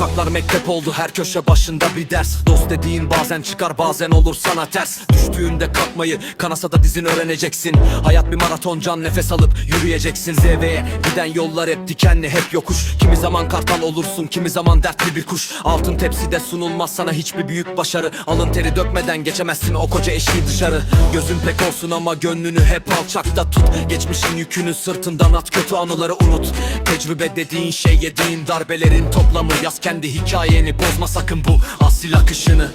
fuck up. Sokaklar mektep oldu her köşe başında bir ders. Dost dediğin bazen çıkar bazen olur sana ters. Düştüğünde kalkmayı kanasa da dizin öğreneceksin. Hayat bir maraton can nefes alıp yürüyeceksin. Z'ye giden yollar hep dikenli hep yokuş. Kimi zaman kartal olursun kimi zaman dertli bir kuş. Altın tepside sunulmaz sana hiçbir büyük başarı. Alın teri dökmeden geçemezsin o koca eşiği dışarı. Gözün pek olsun ama gönlünü hep alçakta tut. Geçmişin yükünü sırtından at kötü anıları unut. Tecrübe dediğin şey yediğin darbelerin toplamı. Yaz kendi hikayeni bozma sakın bu asil akışını